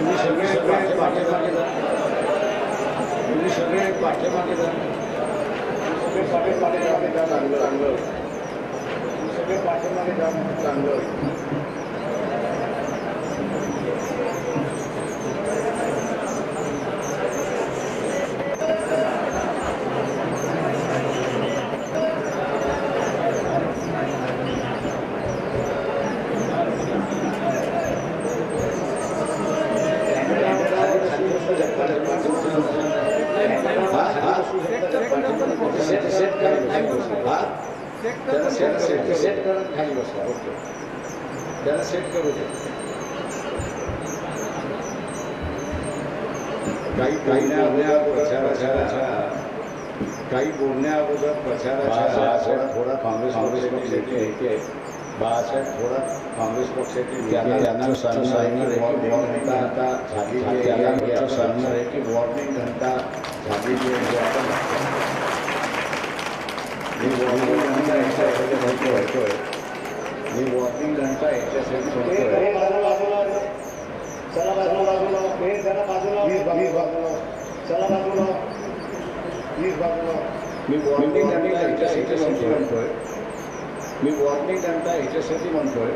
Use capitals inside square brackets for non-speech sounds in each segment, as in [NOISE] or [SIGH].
तुम्ही सगळे सगळे पाठीमागे जा. तुम्ही सगळे पाठीमागे जा. सगळे पाठीमागे जा. जा चांगलं चांगलं तुम्ही सगळे पाठीमागे जा चांगलं त्याला सेट सेट सेट करून खाली बसला ओके त्याला सेट करू दे काही बोलण्या प्रचाराच्या काही बोलण्या अगोदर प्रचाराच्या थोडा काँग्रेस काँग्रेस पक्षाचे नेते आहेत बाळासाहेब थोरात काँग्रेस पक्षाचे त्यांना- त्यांना सांगणार वॉर्निंग घंटा आहे त्यांना सांगणार आहे की वॉर्निंग घंटा झालेली आहे आपण बाजूला हे जरा बाजूला प्लीज बाजूला चला बाजूला प्लीज बाजूला मी वॉर्निंग घंटा याच्यासाठी म्हणतोय मी वॉर्निंग घंटा याच्यासाठी म्हणतोय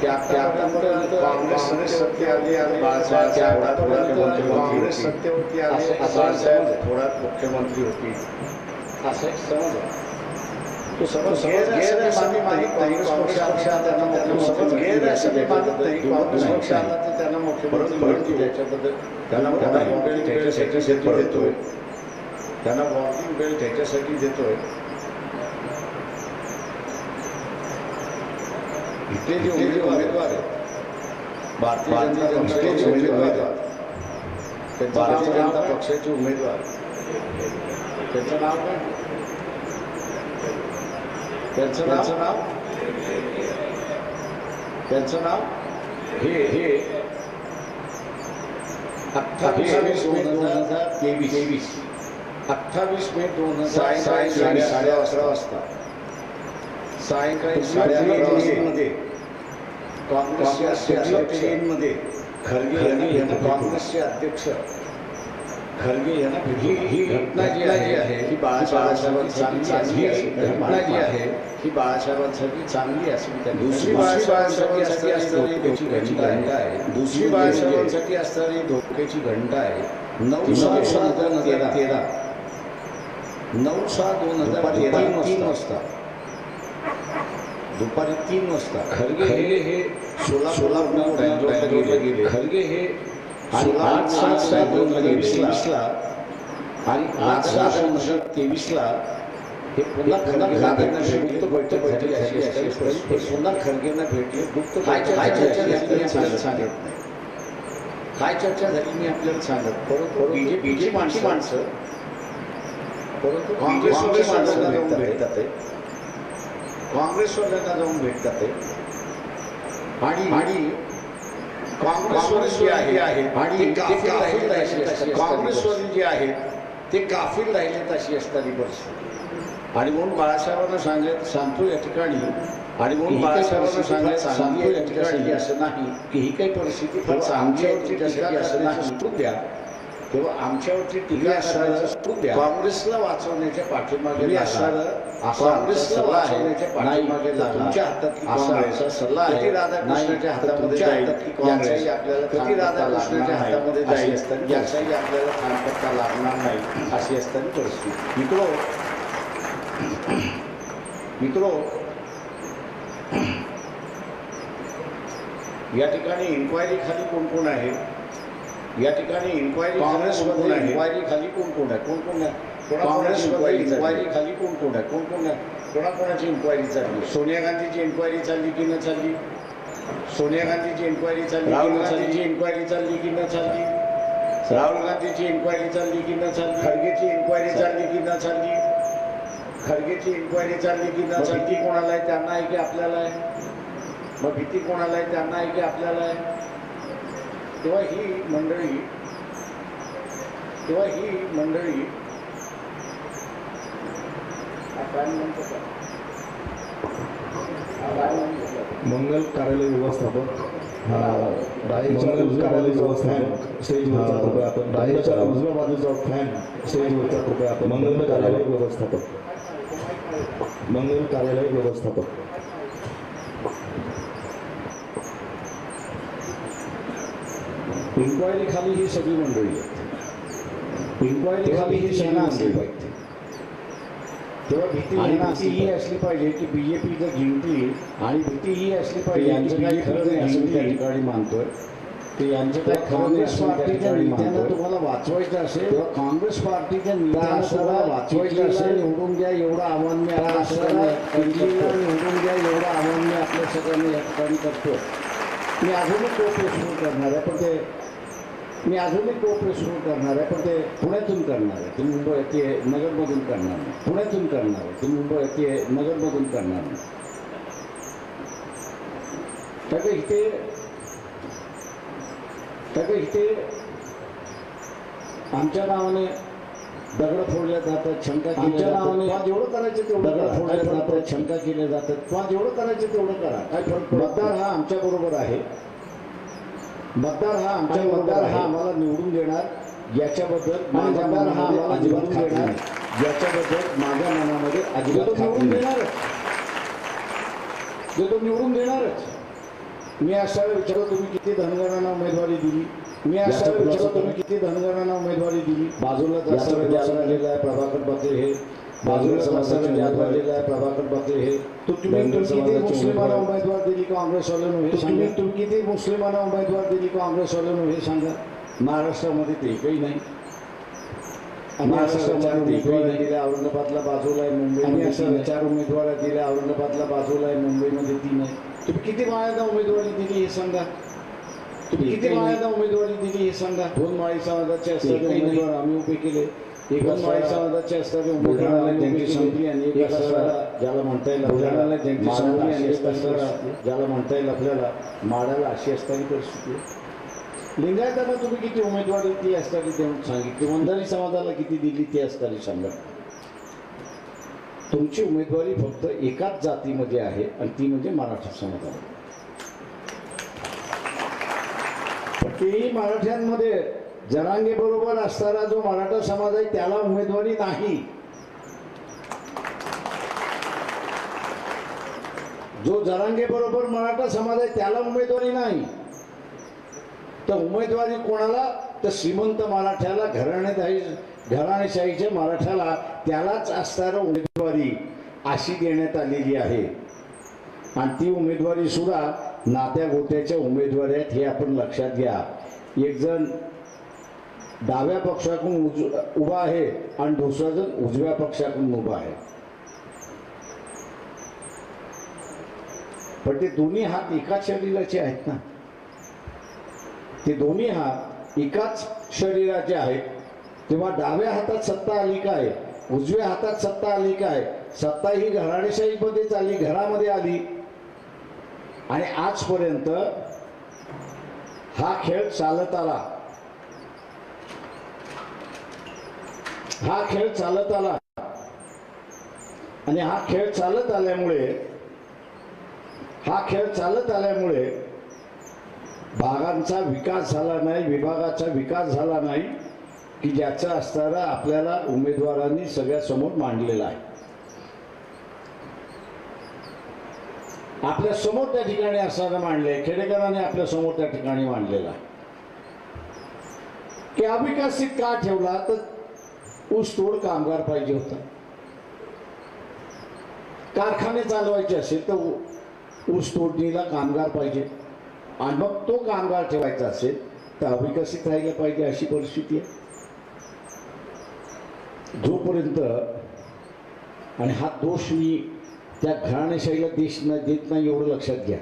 की आतापर्यंत काँग्रेस सत्तेवरती आली आणि बाळासाहेब थोरात मुख्यमंत्री होती. काँग्रेस सत्तेवरती आली असं- आणि असं बाळासाहेब समज थोरात मुख्यमंत्री होती असं एक समज. तो समज त्यांना मुख्यमंत्री. त्याच्याबद्दल त्यांना त्याच्यासाठी देतोय त्यांना वॉर्निंग बेल त्याच्यासाठी देतोय इथे जे उमेदवार आहेत भारतीय जनता पक्षाचे उमेदवार भारतीय नाव जनता? पक्षाचे उमेदवार त्यांचं नाव काय त्यांचं त्यांचं नाव? त्यांचं नाव? हे हे. अठ्ठावीस मे दोन हजार तेवीस. तेवीस. अठ्ठावीस मे दोन हजार सायंकाळी साडे अकरा वाजता. सायंकाळी साडे अकरा अकरा वाजता काँग्रेसचे काँग्रेसच्या अध्यक्ष चेनमध्ये खरगे यांना काँग्रेसचे अध्यक्ष. खरगे यांना ही ही घटना जी आहे ही बाळासाहेबांसाठी चांगली ही घटना जी आहे ही बाळासाहेबांसाठी चांगली असेल त्यांनी दुसरी बाळासाहेबांसाठी असणारी धोक्याची घंटा आहे. दुसरी बाळासाहेबांसाठी असणारी धोक्याची घंटा आहे नऊ सहा नऊ सहा सहा दोन हजार तेरा. नऊ सहा दोन हजार तेरा तीन वाजता. दुपारी तीन वाजता खरगे हे हे सोलापूर- गेले. खरगे हे आणि आठ सात सात दोन हजार वीसला आणि आठ सहा दोन हजार तेवीसला हे पुन्हा भेटले भेटले, गुप्त बैठक झाली अशी. हे पुन्हा खरगेंना भेटले गुप्त काय बैठक चर्चा झाली सांगत नाही काय चर्चा झाली मी आपल्याला सांगत परंतु बीजेपीची माणसं माणसं परंतु काँग्रेसवाले माणसांना जाऊन भेटतात. काँग्रेसवाल्यांना जाऊन भेटतात. आणि आणि काँग्रेसवाले जे आहे आणि काफील राहिले तशी असताना- काँग्रेसवाले जे आहेत ते काफील राहिले तशी असणारी परिस्थिती आणि म्हणून बाळासाहेबांना सांगत सांगतो या ठिकाणी आणि म्हणून बाळासाहेबांना परिस्थिती सांगत या आहे ठिकाणी. असं नाही की ही काही परिस्थिती आहे तुमच्यासाठी टीका असं नाही. द्या. तेव्हा आमच्यावरती टीका असणारं काँग्रेसला वाचवण्याच्या पाठीमागे. असणारं काँग्रेसला. वाचवण्याच्या पाठीमागे. तुमच्या असा सल्ला आहे. राधाकृष्णाच्या हातामध्ये याचाही आपल्याला राधाकृष्णाच्या हातामध्ये. जाईल याचाही आपल्याला थांबता लागणार नाही. अशी असताना परिस्थिती. मित्रो. मित्रो. या ठिकाणी इन्क्वायरी खाली कोण कोण आहे? या ठिकाणी इन्क्वायरी काँग्रेसमध्ये आहे? इन्क्वायरी खाली कोण कोण आहे? कोण कोण आहे काँग्रेसमध्ये इन्क्वायरी खाली कोण कोण आहे? कोण कोण आहे? कोणाकोणाची इन्क्वायरी चालली सोनिया गांधीची इन्क्वायरी चालली की न चालली सोनिया गांधीची इन्क्वायरी चालली राहुल चालली इन्क्वायरी चालली की न चालली राहुल गांधीची इन्क्वायरी चालली की न चालली खडगेची इन्क्वायरी चालली की न चालली खडगेची इन्क्वायरी चालली की न चालली कोणाला आहे? त्यांना आहे की आपल्याला आहे? मग भीती कोणाला आहे? त्यांना आहे की आपल्याला आहे? तेव्हा ही मंडळी तेव्हा ही मंडळी? मंगल कार्यालय व्यवस्थापक. बाहेरच्या उजव्या बाजूचा फॅन स्टेजवरचा कृपया आपण? बाहेरच्या उजव्या बाजूचा फॅन स्टेजवरचा कृपया आपण? मंगल कार्यालय व्यवस्थापक. मंगल कार्यालय व्यवस्थापक. इन्क्वायरी खाली ही सगळी मंडळी आहेत. इन्क्वायरी खाली ही सगळी मंडळी आहेत. तेव्हा भीती आणि भीती ही असली पाहिजे की बीजेपी जर जिंकली आणि भीती ही असली पाहिजे यांचं काही खरं नाही असं मी त्या ठिकाणी मानतोय. ते यांचं काय काँग्रेस खरं नाही असं त्या ठिकाणी मानतोय. तुम्हाला वाचवायचं असेल तेव्हा काँग्रेस पार्टीच्या त्या नेत्यांना तुम्हाला वाचवायचं असेल. निवडून द्या एवढं आव्हान मी आपल्या सगळ्यांना निवडून द्या एवढं आव्हान मी आपल्या सगळ्यांना या ठिकाणी करतो मी अजूनही कोऑपरेट सुरू करणार आहे पण ते मी अजूनही कोऑपरेट सुरू करणार आहे पण ते पुण्यातून करणार आहे. ते मुंबई ते नगरमधून करणार नाही पुण्यातून करणार आहे. ते मुंबई ते नगरमधून करणार नाही त्यामुळे इथे आमच्या नावाने दगड फोडल्या जातात शंका आमच्या नावाने जेवढं करायचं तेवढं दगड फोडल्या जातात शंका केल्या जातात. किंवा जेवढं करायचं तेवढं करा. काय फरक मतदार हा आमच्या बरोबर आहे. मतदार हा आमच्या मतदार हा. आम्हाला निवडून देणार याच्याबद्दल माझ्या मतदार हा आम्हाला अजिबात देणार. याच्याबद्दल माझ्या मनामध्ये अजिबात निवडून. देणारच जो तो निवडून देणारच मी असायला विचारतो तुम्ही किती धनगरांना उमेदवारी दिली मी खुलासा विचारतो तुम्ही. किती धनगरांना उमेदवारी दिली बाजूला प्रभाकर पाटील हे उमेदवार आहे प्रभाकर पाटील हे. तुम्ही धनगर तुम्ही किती समाजाचे मुस्लिमांना उमेदवार. उमेदवार दिली काँग्रेसवाल्यांना हे तो सांगा? तुम्ही- तुम्ही किती मुस्लिमांना उमेदवार दिली काँग्रेसवाल्यांना हे सांगा? महाराष्ट्रामध्ये ते काही नाही. महाराष्ट्रामध्ये उमेदवार दिले औरंगाबादला बाजूला आहे मुंबईमध्ये असं आहे. चार उमेदवार दिले औरंगाबादला बाजूला आहे मुंबईमध्ये तीन आहे तुम्ही किती माळ्यांना उमेदवारी दिली हे सांगा? तुम्ही किती एकही नाही. माळ्यांना उमेदवारी दिली हे सांगा? दोन माळी समाजाचे एकही नाही. उमेदवार आम्ही उभे केले. ज्याला म्हणता येईल आपल्याला ज्याला म्हणता येईल आपल्याला माडाला अशी असणारी परिस्थिती लिंगायतांना तुम्ही किती उमेदवारी ती असताना देऊन सांगितली? वंधारी समाजाला किती दिली ती असताना सांगा. तुमची उमेदवारी फक्त एकाच जातीमध्ये आहे आणि ती म्हणजे मराठा समाजाला. तेही मराठ्यांमध्ये जरांगे बरोबर असणारा जो मराठा समाज आहे त्याला उमेदवारी नाही. जो जरांगे बरोबर मराठा समाज आहे त्याला उमेदवारी नाही. तर उमेदवारी कोणाला? तर श्रीमंत मराठ्याला घराणेशाही घराणेशाहीच्या मराठ्याला त्यालाच असणारा उमेदवारी अशी देण्यात आलेली आहे. आणि ती उमेदवारी सुद्धा नात्या गोत्याच्या उमेदवारी आहेत हे आपण लक्षात घ्या. एक जण डाव्या पक्षाकडून उज उभा आहे आणि दुसरा जण उजव्या पक्षाकडून उभा आहे. पण ते दोन्ही हात एकाच शरीराचे आहेत ना? ते दोन्ही हात एकाच शरीराचे आहेत. तेव्हा डाव्या हातात सत्ता आली काय? उजव्या हातात सत्ता आली काय? सत्ता ही घराणेशाहीमध्येच आली घरामध्ये आली. आणि आजपर्यंत हा खेळ चालत आला. हा खेळ चालत आला. आणि हा खेळ चालत आल्यामुळे हा खेळ चालत आल्यामुळे भागांचा विकास झाला नाही विभागाचा विकास झाला नाही की ज्याचा असणारा आपल्याला उमेदवारांनी सगळ्यासमोर मांडलेला आहे. आपल्यासमोर त्या ठिकाणी असणारा मांडले खेडेकरांनी आपल्यासमोर त्या ठिकाणी मांडलेला आहे. की अविकसित का ठेवला? तर ऊसतोड कामगार पाहिजे होता. कारखाने चालवायचे असेल तर ऊस तोडणीला कामगार पाहिजे. आणि मग तो कामगार ठेवायचा असेल तर अविकसित राहिलं पाहिजे अशी परिस्थिती आहे. जोपर्यंत आणि हा दोष मी त्या घराणेशाहीला देश न देत नाही एवढं लक्षात घ्या.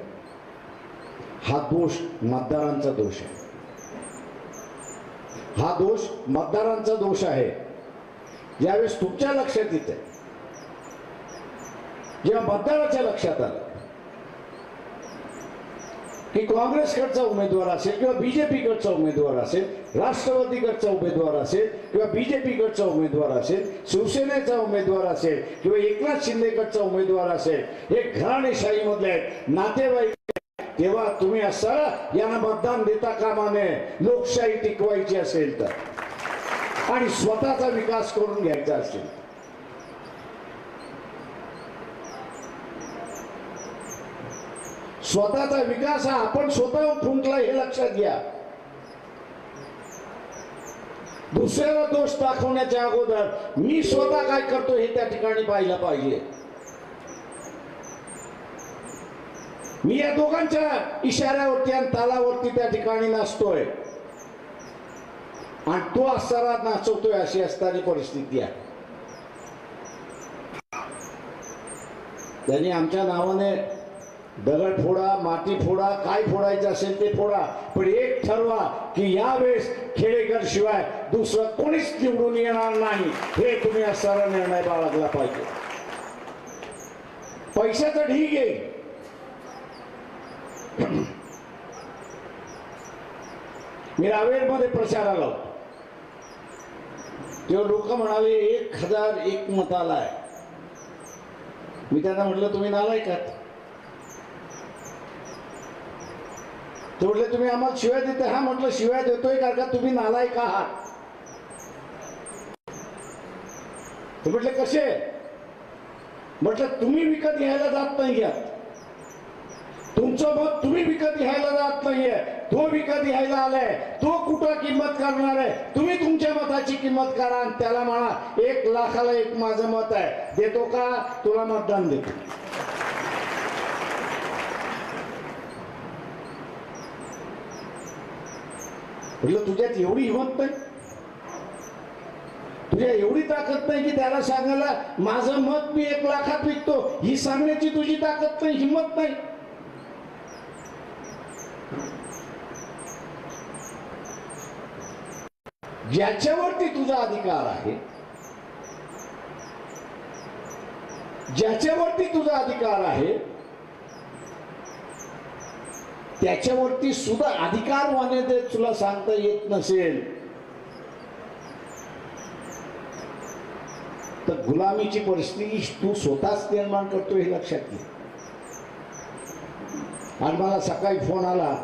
हा दोष मतदारांचा दोष आहे. हा दोष मतदारांचा दोष आहे. ज्यावेळेस तुमच्या लक्षात येते. जेव्हा मतदाराच्या लक्षात आलं की काँग्रेसकडचा उमेदवार असेल किंवा बीजेपीकडचा उमेदवार असेल राष्ट्रवादीकडचा उमेदवार असेल किंवा बीजेपीकडचा उमेदवार असेल शिवसेनेचा उमेदवार असेल किंवा एकनाथ शिंदेकडचा उमेदवार असेल हे घराणेशाहीमधले आहेत नातेवाईक तेव्हा तुम्ही असा यांना मतदान देता कामा नये लोकशाही टिकवायची असेल तर. आणि स्वतःचा विकास करून घ्यायचा असेल. स्वतःचा विकास हा आपण स्वतःहून फुंकला हे लक्षात घ्या. दुसऱ्याला दोष दाखवण्याच्या अगोदर मी स्वतः काय करतो हे त्या ठिकाणी पाहिलं पाहिजे. मी या दोघांच्या इशाऱ्यावरती आणि तालावरती त्या ठिकाणी नाचतोय. आणि तो असताना नाचवतोय अशी असणारी परिस्थिती आहे त्यांनी आमच्या नावाने दगड फोडा माती फोडा काय फोडायचं असेल ते फोडा पण एक ठरवा की यावेळेस खेडेकर शिवाय दुसरं कोणीच निवडून येणार नाही हे तुम्ही असणारा निर्णय बाळगला पाहिजे पैशाचं ढीग आहे मी रावेरमध्ये प्रचाराला होतो तेव्हा लोक म्हणाले एक हजार एक मत आलाय मी त्यांना म्हटलं तुम्ही नालायकात ते म्हटलं तुम्ही आम्हाला शिवाय देते हा म्हटलं शिवाय देतोय कारण का तुम्ही नालायक आहात. ते म्हटले कसे? म्हटलं तुम्ही विकत घ्यायला जात नाही घ्यात तुमचं मत तुम्ही विकत घ्यायला जात नाहीये तो विकत घ्यायला आलाय तो कुठं किंमत करणार आहे? तुम्ही तुमच्या मताची किंमत करा आणि त्याला म्हणा एक लाखाला एक माझं मत आहे. देतो का? तुला मतदान देतो. म्हटलं तुझ्यात एवढी हिंमत नाही? तुझ्या एवढी ताकद नाही की त्याला सांगायला माझं मत मी एक लाखात विकतो. ही सांगण्याची तुझी ताकद नाही हिंमत नाही. ज्याच्यावरती तुझा अधिकार आहे ज्याच्यावरती तुझा अधिकार आहे त्याच्यावरती सुद्धा अधिकार मान्यते तुला सांगता येत नसेल. तर गुलामीची परिस्थिती तू स्वतःच निर्माण करतो हे लक्षात घे. आणि मला सकाळी फोन आला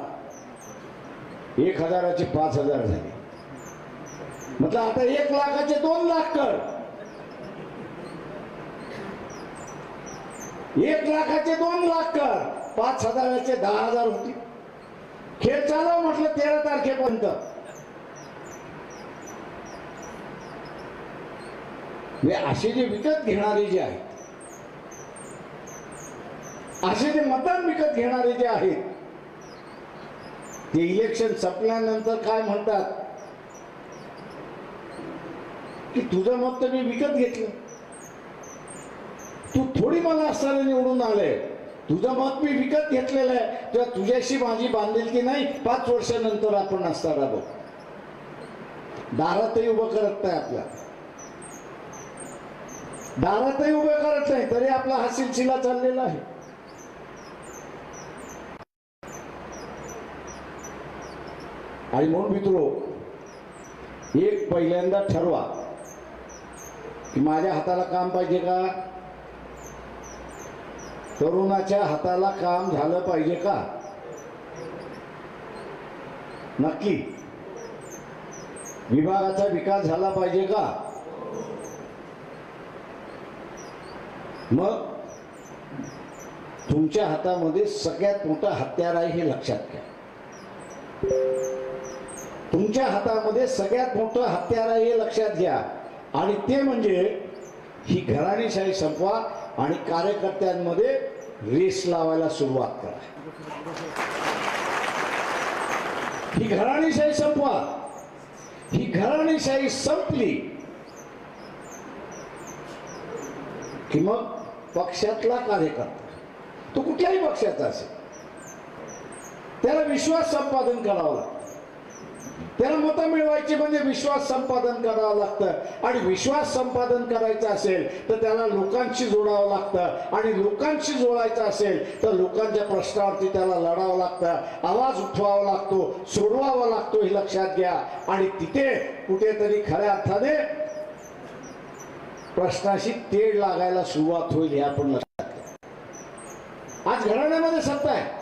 एक हजाराचे पाच हजार झाले. म्हटलं आता एक लाखाचे दोन लाख कर. एक लाखाचे दोन लाख कर. पाच हजाराचे दहा हजार होते. खेळ चालव म्हटलं तेरा तारखेपर्यंत. असे जे विकत घेणारे जे आहेत असे जे मतदान विकत घेणारे जे आहेत ते इलेक्शन संपल्यानंतर काय म्हणतात? की तुझं मत तर मी विकत घेतलं. तू थोडी मला असताना निवडून आलंय. तुझं मत मी विकत घेतलेलं आहे. तेव्हा तुझ्याशी माझी बांधिलकी नाही. पाच वर्षानंतर आपण असताना बघ. दारातही उभं करत नाही आपल्या दारातही उभं करत नाही. तरी आपला हा सिलसिला चाललेला आहे. आणि म्हणून मित्रो एक पहिल्यांदा ठरवा. माझ्या हाताला काम पाहिजे का? तरुणाच्या हाताला काम झालं पाहिजे का? नक्की. विभागाचा विकास झाला पाहिजे का? मग तुमच्या हातामध्ये सगळ्यात मोठं हत्यार आहे हे लक्षात घ्या. तुमच्या हातामध्ये सगळ्यात मोठं हत्यार आहे हे लक्षात घ्या. आणि ते म्हणजे ही घराणीशाही संपवा आणि कार्यकर्त्यांमध्ये रेस लावायला सुरुवात करा. ही घराणीशाही संपवा. ही घराणीशाही संपली की मग पक्षातला कार्यकर्ता तो कुठल्याही पक्षाचा असेल त्याला विश्वास संपादन करावा लागतो. त्याला मतं मिळवायची म्हणजे विश्वास संपादन करावं लागतं. आणि विश्वास संपादन करायचं असेल तर त्याला लोकांशी जोडावं लागतं. आणि लोकांशी जोडायचं असेल तर लोकांच्या प्रश्नावरती त्याला लढावं लागतं. आवाज उठवावा लागतो सोडवावा लागतो हे लक्षात घ्या. आणि तिथे कुठेतरी खऱ्या अर्थाने प्रश्नाशी तेढ लागायला सुरुवात होईल हे आपण लक्षात घ्या. आज घराण्यामध्ये सत्ता आहे.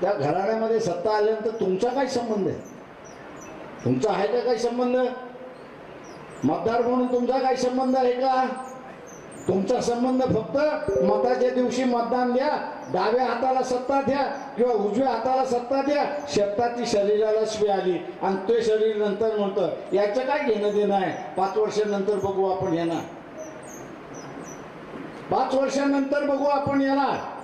त्या घराण्यामध्ये सत्ता आल्यानंतर तुमचा काय संबंध आहे? तुमचा आहे का काही संबंध? मतदार म्हणून तुमचा काही संबंध आहे का? तुमचा संबंध फक्त मताच्या दिवशी मतदान द्या डाव्या हाताला सत्ता द्या किंवा उजव्या हाताला सत्ता द्या शेताची शरीराला शिवी आली आणि ते शरीर नंतर म्हणतं याचं काय घेणं देणं आहे? पाच वर्षानंतर बघू आपण येणार. पाच वर्षानंतर बघू आपण येणार.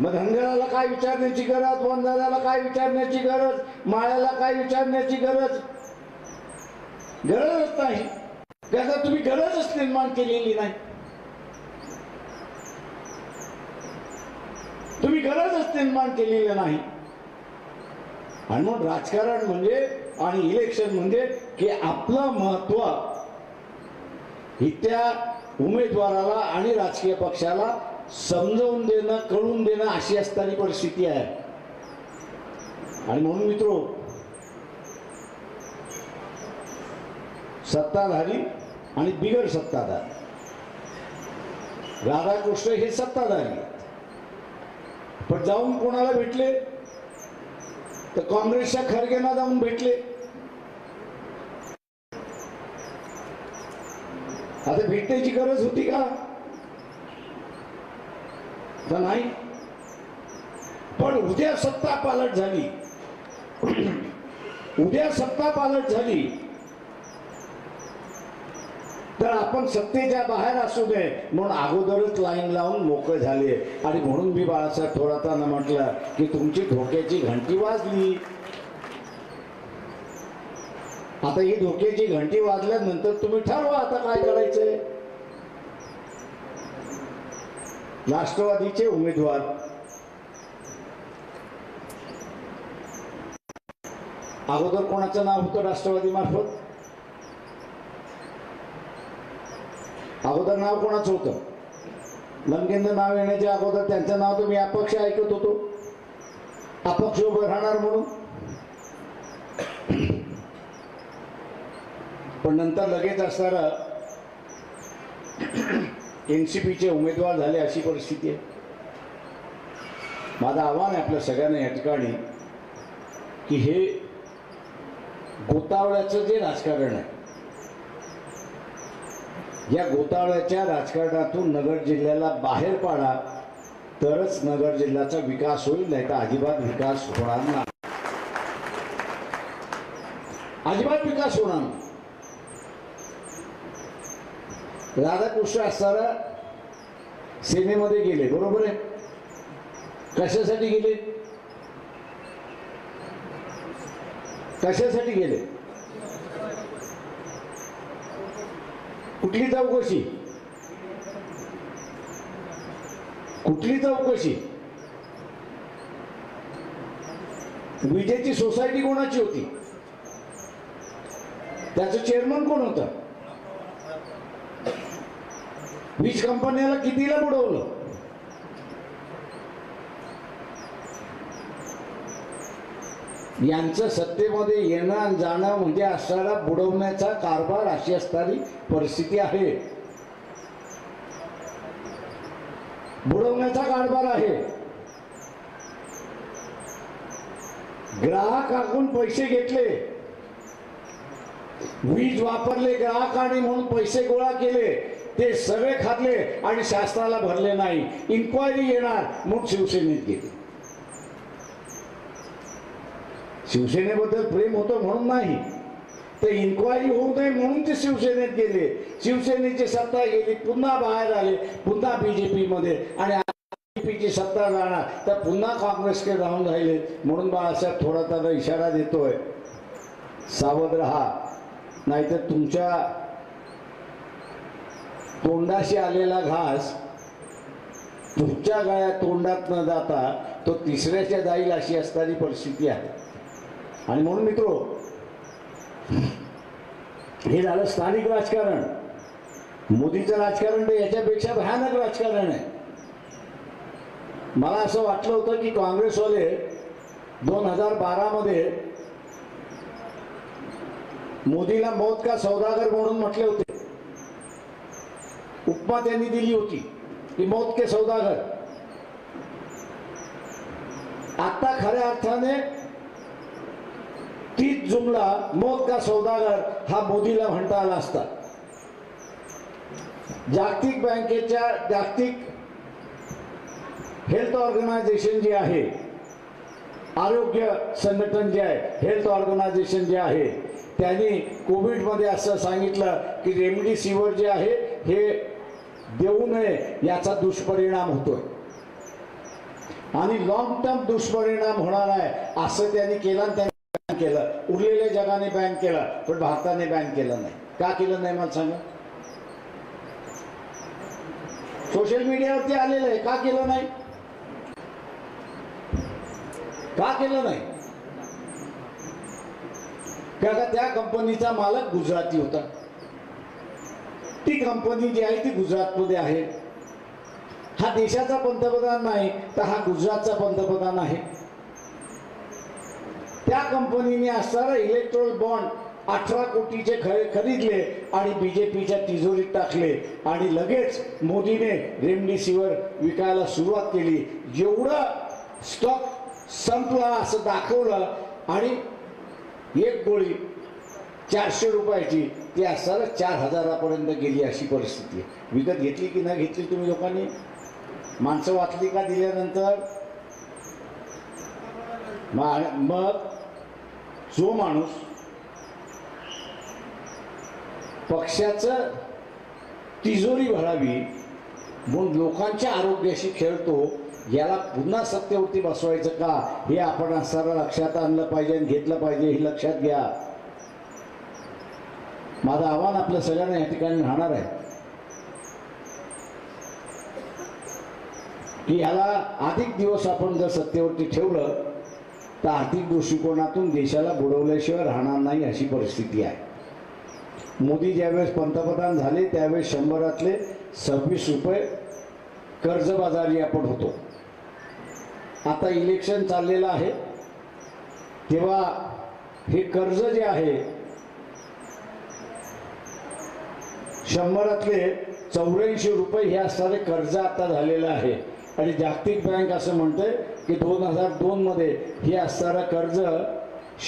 मग धनगराला काय विचारण्याची गरज वंजाराला काय विचारण्याची गरज माळ्याला काय विचारण्याची गरज? गरजच नाही. त्याचा तुम्ही गरजच निर्माण केलेली नाही. तुम्ही गरजच निर्माण केलेली नाही. आणि मग राजकारण म्हणजे आणि इलेक्शन म्हणजे की आपलं महत्त्व ही त्या उमेदवाराला आणि राजकीय पक्षाला समजवून देणं कळून देणं अशी असणारी परिस्थिती आहे. आणि म्हणून मित्रो सत्ताधारी आणि बिगर सत्ताधारी. राधाकृष्ण हे सत्ताधारी पण जाऊन कोणाला भेटले? तर काँग्रेसच्या खरगेंना जाऊन भेटले. आता भेटण्याची गरज होती का? तर नाही? पण उद्या सत्ता पालट झाली. [CLEARS THROAT] उद्या सत्ता पालट झाली. तर आपण सत्तेच्या बाहेर असू नये म्हणून अगोदरच लाईन लावून मोकळे झाले. आणि म्हणून मी बाळासाहेब थोरातांना म्हटलं की तुमची धोक्याची घंटी वाजली. आता ही धोक्याची घंटी वाजल्यानंतर तुम्ही ठरवा आता काय करायचंय. राष्ट्रवादीचे उमेदवार. अगोदर कोणाचं नाव होतं राष्ट्रवादी मार्फत? अगोदर नाव कोणाचं होतं? लंकेंद्र नाव येण्याच्या अगोदर त्यांचं नाव तर मी अपक्ष ऐकत होतो. अपक्ष उभं राहणार म्हणून. पण नंतर लगेच असणारं एन सी पीचे उमेदवार झाले अशी परिस्थिती आहे. माझं आव्हान आहे आपल्या सगळ्यांना या ठिकाणी की हे गोतावळ्याचं जे राजकारण आहे या गोतावळ्याच्या राजकारणातून नगर जिल्ह्याला बाहेर पाडा तरच नगर जिल्ह्याचा विकास होईल नाही तर अजिबात विकास होणार नाही. अजिबात विकास होणार नाही. राधाकृष्ण असताना सेनेमध्ये गेले बरोबर आहे? कशासाठी गेले? कशासाठी गेले? कुठली चौकशी? कुठली चौकशी? विजेची सोसायटी कोणाची होती? त्याचं चेअरमन कोण होतं? वीज कंपन्याला कितीला बुडवलं? यांचं सत्तेमध्ये येणं आणि जाणं म्हणजे असणारा बुडवण्याचा कारभार अशी असणारी परिस्थिती आहे. बुडवण्याचा कारभार आहे. ग्राहकाकडून पैसे घेतले. वीज वापरले ग्राहकाने म्हणून पैसे गोळा केले. ते सगळे खाल्ले आणि शास्त्राला भरले नाही. इन्क्वायरी येणार. मग शिवसेनेत गेले. शिवसेनेबद्दल प्रेम होतं म्हणून नाही. तर इन्क्वायरी होऊ नये म्हणून ते शिवसेनेत गेले. शिवसेनेची सत्ता गेली पुन्हा बाहेर आले पुन्हा बीजेपीमध्ये आणि बीजेपीची सत्ता जाणार तर पुन्हा काँग्रेसकडे राहून राहिले. म्हणून बाळासाहेब थोडा त्याला इशारा देतोय. सावध राहा. नाहीतर तुमच्या तोंडाशी आलेला घास तुमच्या गळ्यात तोंडात न जाता तो तिसऱ्याच्या जाईल अशी असणारी परिस्थिती आहे. आणि म्हणून मित्रो हे झालं स्थानिक राजकारण. मोदीचं राजकारण तर याच्यापेक्षा भयानक राजकारण आहे. मला असं वाटलं होतं की काँग्रेसवाले दोन हजार बारामध्ये मोदीला मौत का सौदागर म्हणून म्हटले होते. उपमा त्यांनी दिली होती. की मौत के सौदागर. आता खऱ्या अर्थाने तीच जुमला मौत का सौदागर हा मोदीला म्हणता आला असता. जागतिक बँकेच्या जागतिक हेल्थ ऑर्गनायझेशन जे आहे आरोग्य संघटन जे आहे हेल्थ ऑर्गनायझेशन जे आहे त्यांनी कोविडमध्ये असं सांगितलं की रेमडेसिवीर जे आहे हे देऊ नये याचा दुष्परिणाम होतोय. आणि लॉंग टर्म दुष्परिणाम होणार आहे असं त्यांनी केलं आणि त्यांनी बॅन केलं. उरलेल्या जगाने बॅन केलं पण भारताने बॅन केलं नाही. का केलं नाही मला सांगा? सोशल मीडियावरती आलेलं आहे का केलं नाही? का केलं नाही? का त्या कंपनीचा मालक गुजराती होता. ती कंपनी जी आहे ती गुजरातमध्ये आहे. हा देशाचा पंतप्रधान नाही तर हा गुजरातचा पंतप्रधान आहे. त्या कंपनीने असणारा इलेक्ट्रॉल बॉन्ड अठरा कोटीचे खरे खरीदले आणि बी जे पीच्या तिजोरीत टाकले. आणि लगेच मोदीने रेमडेसिवीर विकायला सुरुवात केली. जेवढं स्टॉक संपला असं दाखवलं. आणि एक गोळी चारशे रुपयाची. ती असताना चार हजारापर्यंत गेली अशी परिस्थिती. आहे विकत घेतली की नाही घेतली तुम्ही लोकांनी? माणसं वाचली का दिल्यानंतर? मग जो माणूस पक्षाचं तिजोरी भरावी म्हणून लोकांच्या आरोग्याशी खेळतो याला पुन्हा सत्तेवरती बसवायचं का? हे आपण असताना लक्षात आणलं पाहिजे आणि घेतलं पाहिजे हे लक्षात घ्या. माझं आव्हान आपल्या सगळ्यांना या ठिकाणी राहणार आहे. की ह्याला अधिक दिवस आपण जर सत्तेवरती ठेवलं तर आर्थिक दृष्टिकोनातून देशाला बुडवल्याशिवाय राहणार नाही अशी परिस्थिती आहे. मोदी ज्यावेळेस पंतप्रधान झाले त्यावेळेस शंभरातले सव्वीस रुपये कर्जबाजारी आपण होतो. आता इलेक्शन चाललेलं आहे. तेव्हा हे कर्ज जे आहे शंभरातले चौऱ्याऐंशी रुपये हे असणारे कर्ज आता झालेलं आहे. आणि जागतिक बँक असं म्हणते की दोन हजार दोनमध्ये हे असणारं कर्ज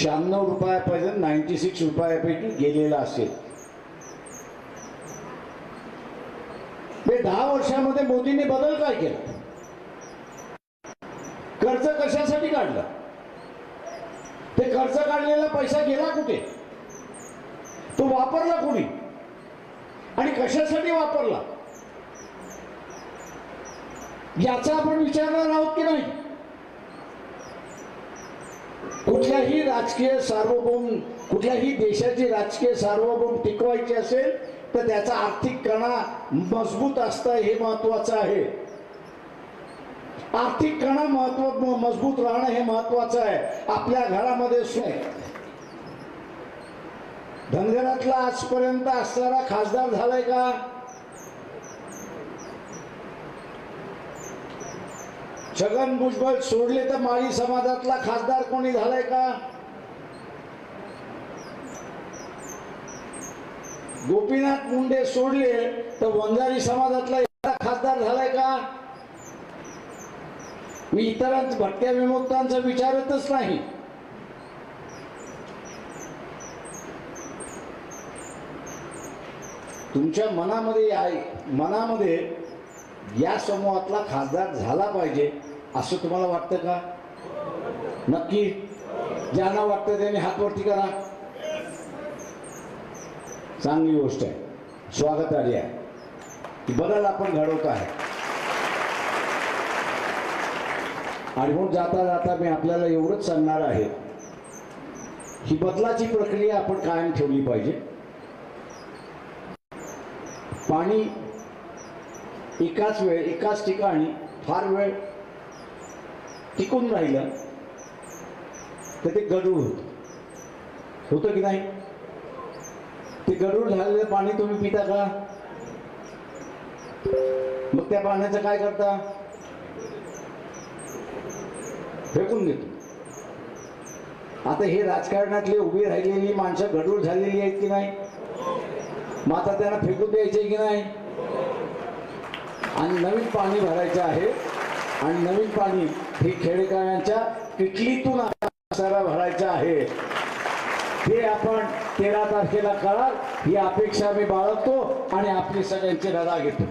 शहाण्णव रुपयापर्यंत नाईन्टी सिक्स रुपयापैकी गेलेलं असेल. ते दहा वर्षामध्ये मोदींनी बदल काय केला? कर्ज कशासाठी काढलं? ते कर्ज काढलेला पैसा गेला कुठे? तो वापरला कुणी? आणि कशासाठी वापरला? याचा आपण विचारणार आहोत की नाही? कुठल्याही राजकीय सार्वभौम कुठल्याही देशाची राजकीय सार्वभौम टिकवायची असेल तर त्याचा आर्थिक कणा मजबूत असता हे महत्वाचं आहे. आर्थिक कणा महत्त्व मजबूत राहणं हे महत्वाचं आहे. आपल्या घरामध्ये सुख धनगरातला आजपर्यंत असणारा खासदार झालाय का? छगन भुजबळ सोडले तर माळी समाजातला खासदार कोणी झालाय का? गोपीनाथ मुंडे सोडले तर वंजारी समाजातला एखादा खासदार झालाय का? मी इतरांच भटक्या विमुक्तांचा विचारतच नाही. तुमच्या मनामध्ये आहे मनामध्ये या समूहातला खासदार झाला पाहिजे असं तुम्हाला वाटतं का? नक्की? ज्यांना वाटतं त्यांनी हातवरती करा. चांगली गोष्ट आहे. स्वागत आली आहे बदल आपण घडवत आहे. आणि म्हणून जाता जाता मी आपल्याला एवढंच सांगणार आहे. ही बदलाची प्रक्रिया आपण कायम ठेवली पाहिजे. पाणी एकाच वेळ एकाच ठिकाणी फार वेळ टिकून राहिलं तर ते गडूळ होतं. होतं की नाही? ते गडूळ झालेलं पाणी तुम्ही पिता का? मग त्या पाण्याचं काय करता? फेकून देतो. आता हे राजकारणातले उभी राहिलेली माणसं गडूळ झालेली आहेत की नाही? मग आता त्यांना फेकून द्यायचे की नाही? आणि नवीन पाणी भरायचं आहे. आणि नवीन पाणी हे खेडेकरांच्या किटलीतून भरायचं आहे. हे आपण तेरा तारखेला कळाल ही अपेक्षा मी बाळगतो आणि आपली सगळ्यांची रजा घेतो.